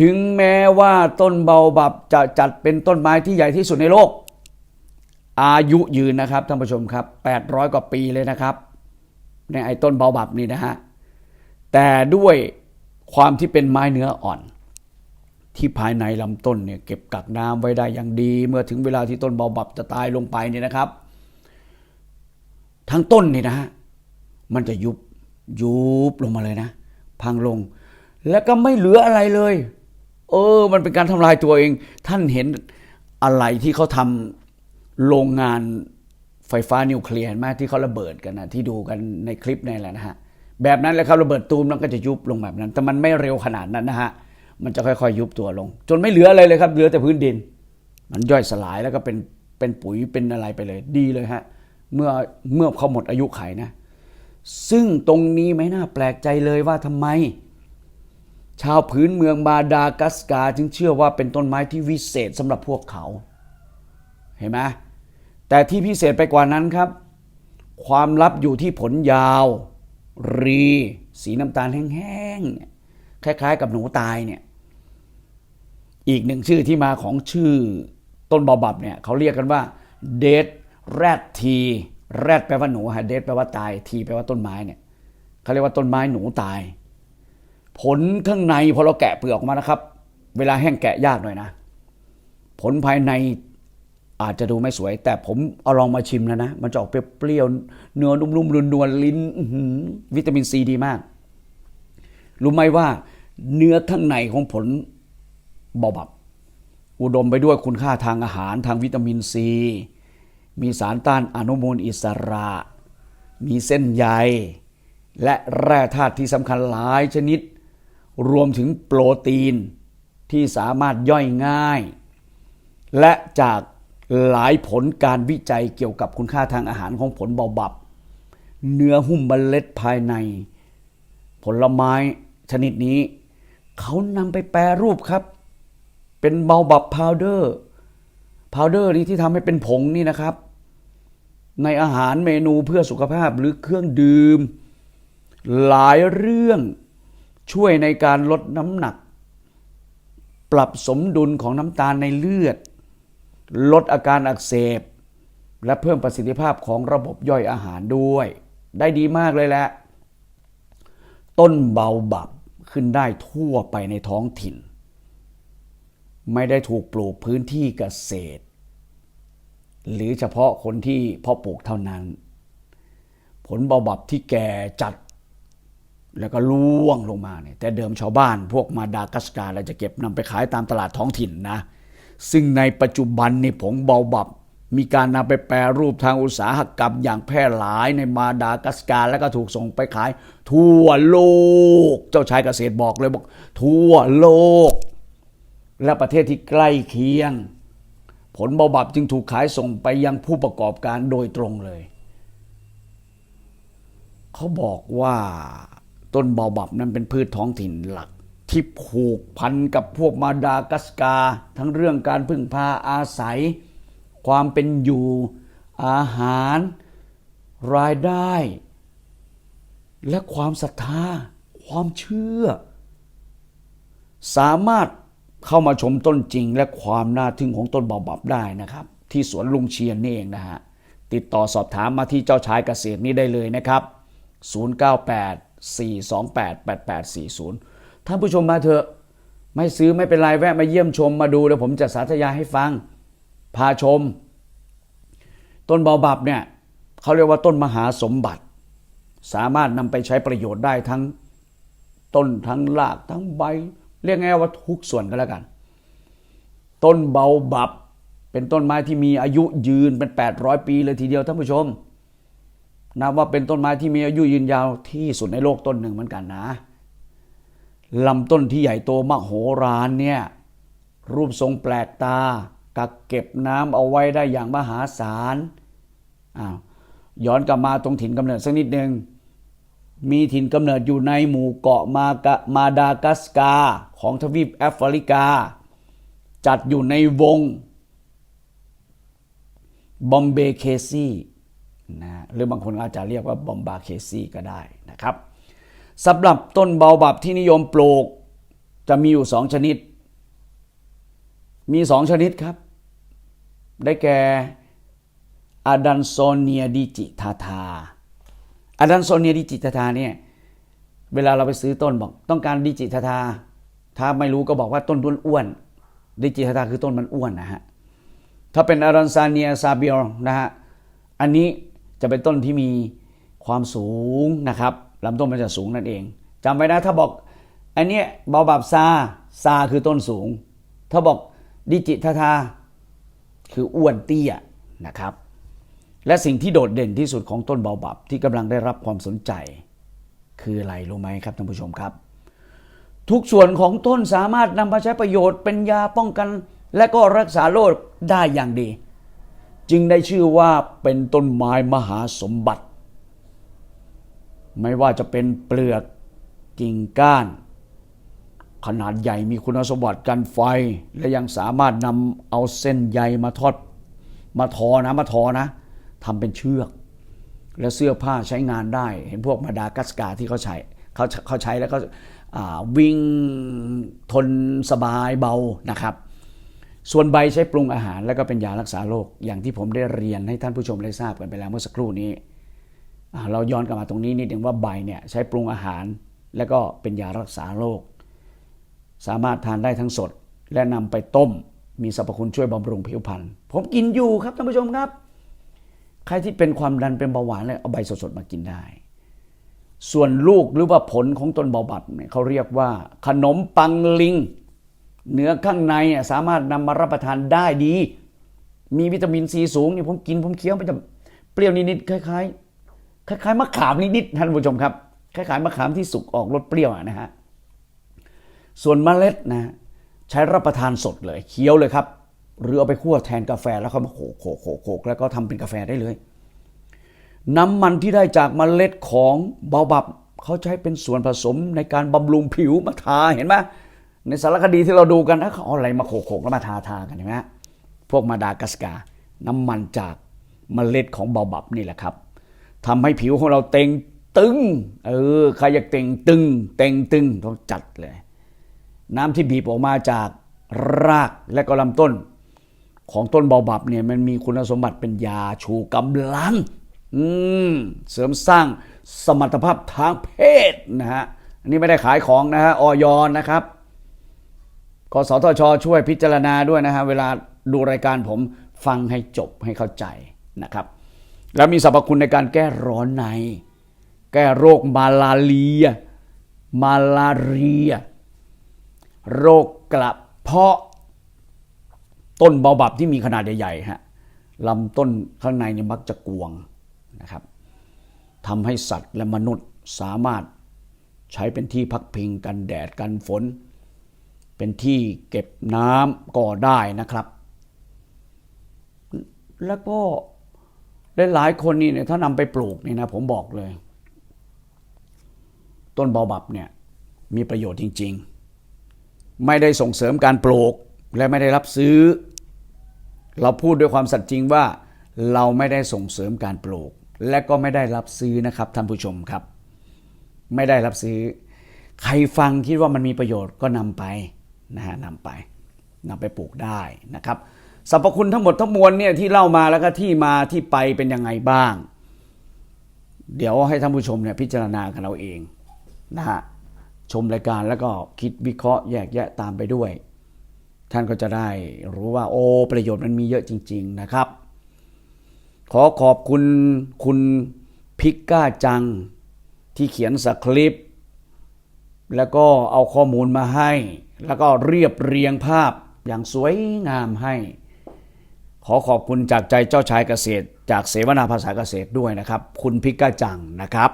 ถึงแม้ว่าต้นเบาบับจะจัดเป็นต้นไม้ที่ใหญ่ที่สุดในโลก อายุยืนนะครับท่านผู้ชมครับ 800 กว่าปีเลยนะครับ ในไอ้ต้นเบาบับนี่นะฮะ แต่ด้วยความที่เป็นไม้เนื้ออ่อน ที่ภายในลำต้นเนี่ยเก็บกักน้ำไว้ได้อย่างดี เมื่อถึงเวลาที่ต้นเบาบับจะตายลงไปเนี่ยนะครับ ทั้งต้นนี่นะฮะมันจะยุบยุบลงมาเลยนะ พังลง แล้วก็ไม่เหลืออะไรเลย เออ มันเป็นการทำลายตัวเอง ท่านเห็นอะไรที่เขาทำโรงงานไฟฟ้านิวเคลียร์ไหมที่เขาระเบิดกันนะที่ดูกันในคลิปนี่แหละนะฮะแบบนั้นแหละครับระเบิดตูมแล้วก็จะยุบลงแบบนั้น แต่มันไม่เร็วขนาดนั้นนะฮะมันจะค่อยๆ ยุบตัวลง จนไม่เหลืออะไรเลยครับ เหลือแต่พื้นดิน มันย่อยสลายแล้วก็เป็นเป็นปุ๋ยเป็นอะไรไปเลย ดีเลยฮะเมื่อเมื่อเขาหมดอายุไขนะ ซึ่งตรงนี้ไม่น่าแปลกใจเลยว่าทำไม ชาวพื้นเมืองมาดากัสการ์จึงเชื่อว่าเป็นต้นไม้ที่วิเศษสำหรับพวกเขา เห็นไหมแต่ที่พิเศษไปกว่านั้นครับ ความลับอยู่ที่ผลยาว รี สีน้ำตาลแห้งๆคล้ายๆ กับหนูตายเนี่ยอีกหนึ่งชื่อที่มาของชื่อต้นบอบับเนี่ยเขาเรียกกันว่าเดดแรดทีแรดแปลว่าหนูฮะเดดแปลว่าตายทีแปลว่าต้นไม้เนี่ยเขาเรียกว่าต้นไม้หนูตาย ผลข้างในพอเราแกะเปลือกออกมานะครับ เวลาแห้งแกะยากหน่อยนะ ผลภายในอาจจะดูไม่สวย แต่ผมเอาลองมาชิมแล้วนะ มันจะออกเปรี้ยวเนื้อนุ่มๆนวลๆลิ้นวิตามินซีดีมาก รู้ไหมว่า เนื้อข้างในของผลบอบับ อุดมไปด้วยคุณค่าทางอาหารทางวิตามินซี มีสารต้านอนุมูลอิสระ มีเส้นใย และแร่ธาตุที่สำคัญหลายชนิด รวมถึงโปรตีนที่สามารถย่อยง่าย และจากหลายผลการวิจัยเกี่ยวกับคุณค่าทางอาหารของผลเบาบับ เนื้อหุ้มเมล็ดภายใน ผลไม้ชนิดนี้ เขานำไปแปรรูปครับ เป็นเบาบับพาวเดอร์พาวเดอร์นี้ที่ทำให้เป็นผงนี่นะครับ ในอาหารเมนูเพื่อสุขภาพหรือเครื่องดื่ม หลายเรื่อง ช่วยในการลดน้ำหนัก ปรับสมดุลของน้ำตาลในเลือด ลดอาการอักเสบ และเพิ่มประสิทธิภาพของระบบย่อยอาหารด้วย ได้ดีมากเลยแหละ ต้นเบาบับขึ้นได้ทั่วไปในท้องถิ่น ไม่ได้ถูกปลูกพื้นที่เกษตร หรือเฉพาะคนที่เพาะปลูกเท่านั้น ผลเบาบับที่แก่จัด แล้วก็ล่วงลงมาเนี่ยแต่เดิมชาวบ้านพวกมาดากัสการเราจะเก็บนำไปขายตามตลาดท้องถิ่นนะ ซึ่งในปัจจุบันในผงเบาบับ มีการนำไปแปรรูปทางอุตสาหกรรมอย่างแพร่หลายในมาดากัสการแล้วก็ถูกส่งไปขาย ทั่วโลก เจ้าชายเกษตรบอกเลยบอก ทั่วโลก และประเทศที่ใกล้เคียง ผลเบาบับจึงถูกขายส่งไปยังผู้ประกอบการโดยตรงเลย เขาบอกว่า ต้นเบาบับนั้นเป็นพืชท้องถิ่นหลัก ที่ผูกพันกับพวกมาดากัสการ์ทั้งเรื่องการพึ่งพาอาศัย ความเป็นอยู่อาหาร รายได้ และความศรัทธา ความเชื่อ สามารถเข้ามาชมต้นจริงและความน่าทึ่งของต้นเบาบับได้นะครับ ที่สวนลุงเชียนนี่เองนะฮะติดต่อสอบถามมาที่เจ้าชายเกษตรนี้ได้เลยนะครับ 098 428 8840 ท่านผู้ชมมาเถอะ ไม่ซื้อไม่เป็นไรแวะมาเยี่ยมชมมาดูแล้วผมจะสาธยายให้ฟัง พาชม ต้นเบาบับเนี่ยเขาเรียกว่าต้นมหาสมบัติ สามารถนำไปใช้ประโยชน์ได้ทั้งต้นทั้งรากทั้งใบ เรียกง่ายว่าทุกส่วนก็แล้วกัน ต้นเบาบับ เป็นต้นไม้ที่มีอายุยืนเป็น 800 ปีเลยทีเดียวท่านผู้ชม นับว่าเป็นต้นไม้ที่มีอายุยืนยาวที่สุดในโลกต้นหนึ่งเหมือนกันนะลำต้นที่ใหญ่โตมโหฬารเนี่ยรูปทรงแปลกตา กักเก็บน้ำเอาไว้ได้อย่างมหาศาลอ้าวย้อนกลับมาตรงถิ่นกำเนิดสักนิดหนึ่งมีถิ่นกำเนิดอยู่ในหมู่เกาะมากมาดากัสกาของทวีปแอฟริกา จัดอยู่ในวงบอมเบเคซี นะหรือบางคนอาจจะเรียกว่าบอมบาเคซีก็ได้นะครับสำหรับต้นเบาบับที่นิยมปลูกจะมีอยู่สองชนิด มีสองชนิดครับ ได้แก่อะดันโซเนียดิจิทาทาอะดันโซเนียดิจิทาทาเนี่ยเวลาเราไปซื้อต้นบอก ต้องการดิจิทาทา ถ้าไม่รู้ก็บอกว่าต้นต้นอ้วน ดิจิทาทาคือต้นมันอ้วนนะฮะถ้าเป็นอารันซาเนียซาเบียลนะฮะอันนี้ จะเป็นต้นที่มีความสูงนะครับลำต้นมันจะสูงนั่นเองจำไว้นะถ้าบอกอันเนี้ยเบาบับซาซาคือต้นสูง ถ้าบอกดิจิทาทาคืออ้วนเตี้ยนะครับ และสิ่งที่โดดเด่นที่สุดของต้นเบาบับที่กำลังได้รับความสนใจ คืออะไรรู้ไหมครับท่านผู้ชมครับ ทุกส่วนของต้นสามารถนำมาใช้ประโยชน์เป็นยาป้องกัน และก็รักษาโรคได้อย่างดี จึงได้ชื่อว่าเป็นต้นไม้มหาสมบัติ ไม่ว่าจะเป็นเปลือกกิ่งก้าน ขนาดใหญ่มีคุณสมบัติกันไฟ และยังสามารถนำเอาเส้นใยมาทอด มาทอนะมาทอนะทำเป็นเชือก และเสื้อผ้าใช้งานได้ เห็นพวกมาดากัสการ์ที่เขาใช้เขาเขาใช้แล้วก็วิ่งทนสบายเบานะครับ ส่วนใบใช้ปรุงอาหารแล้วก็เป็นยารักษาโรคอย่างที่ผมได้เรียนให้ท่านผู้ชมได้ทราบกันไปแล้วเมื่อสักครู่นี้เราย้อนกลับมาตรงนี้นิดนึงว่าใบเนี่ยใช้ปรุงอาหาร แล้วก็เป็นยารักษาโรคสามารถทานได้ทั้งสด และนำไปต้ม มีสรรพคุณช่วยบำรุงผิวพรรณผมกินอยู่ครับท่านผู้ชมครับ ใครที่เป็นความดันเป็นเบาหวานเลยเอาใบสดๆมากินได้ ส่วนลูกหรือว่าผลของต้นเบาบับเนี่ยเขาเรียกว่า ขนมปังลิง เนื้อข้างในอะสามารถนำมารับประทานได้ดี มีวิตามินซีสูงเนี่ยผมกินผมเคี้ยวมันจะเปรี้ยวนิดๆคล้ายๆคล้ายๆมะขามนิดๆท่านผู้ชมครับคล้ายๆมะขามที่สุกออกรสเปรี้ยวนะฮะส่วนเมล็ดนะใช้รับประทานสดเลยเคี้ยวเลยครับ หรือเอาไปคั่วแทนกาแฟแล้วเขามาโขกโขกโขกโขกแล้วก็ทำเป็นกาแฟได้เลย น้ำมันที่ได้จากเมล็ดของเบาบับเขาใช้เป็นส่วนผสมในการบำรุงผิวมาทาเห็นไหม ในสารคดีที่เราดูกันนะเขาเอาอะไรมาโขกโขกแล้วมาทาทากันเห็นไหมพวกมาดากัสการ์น้ำมันจากเมล็ดของเบาบับนี่แหละครับทำให้ผิวของเราเต่งตึง เออใครอยากเต่งตึง เต่งตึงต้องจัดเลย น้ำที่บีบออกมาจากรากและก็ลำต้น ของต้นเบาบับเนี่ยมันมีคุณสมบัติเป็นยาชูกำลังอืมเสริมสร้างสมรรถภาพทางเพศนะฮะอันนี้ไม่ได้ขายของนะฮะออยนะครับ กสทช ช่วยพิจารณาด้วยนะฮะเวลาดูรายการผมฟังให้จบให้เข้าใจนะครับ แล้วมีสรรพคุณในการแก้ร้อนใน แก้โรคมาลาเรีย มาลาเรีย โรคกระเพาะ ต้นเบาบับที่มีขนาดใหญ่ๆฮะลำต้นข้างในเนี่ยมักจะกวงนะครับทำให้สัตว์และมนุษย์สามารถใช้เป็นที่พักพิงกันแดดกันฝน เป็นที่เก็บน้ำก็ได้นะครับ แล้วก็หลายคนนี่เนี่ยถ้านำไปปลูกนี่นะผมบอกเลย ต้นบาบับเนี่ยมีประโยชน์จริง ๆ ไม่ได้ส่งเสริมการปลูกและไม่ได้รับซื้อ เราพูดด้วยความสัตย์จริงว่าเราไม่ได้ส่งเสริมการปลูก และก็ไม่ได้รับซื้อนะครับท่านผู้ชมครับ ไม่ได้รับซื้อ ใครฟังคิดว่ามันมีประโยชน์ก็นำไป นะฮะนำไปนำไปปลูกได้นะครับสรรพคุณทั้งหมดทั้งมวลเนี่ยที่เล่ามาแล้วก็ที่มาที่ไปเป็นยังไงบ้าง เดี๋ยวให้ท่านผู้ชมเนี่ยพิจารณากันเอาเองนะฮะชมรายการแล้วก็คิดวิเคราะห์แยกแยะตามไปด้วย ท่านก็จะได้รู้ว่าโอ้ประโยชน์มันมีเยอะจริง ๆนะครับ ขอขอบคุณคุณพิกก้าจังที่เขียนสคริปต์ แล้วก็เอาข้อมูลมาให้ แล้วก็เรียบเรียงภาพอย่างสวยงามให้ ขอขอบคุณจากใจเจ้าชายเกษตร จากเสวนาภาษาเกษตรด้วยนะครับ คุณพิกาจังนะครับ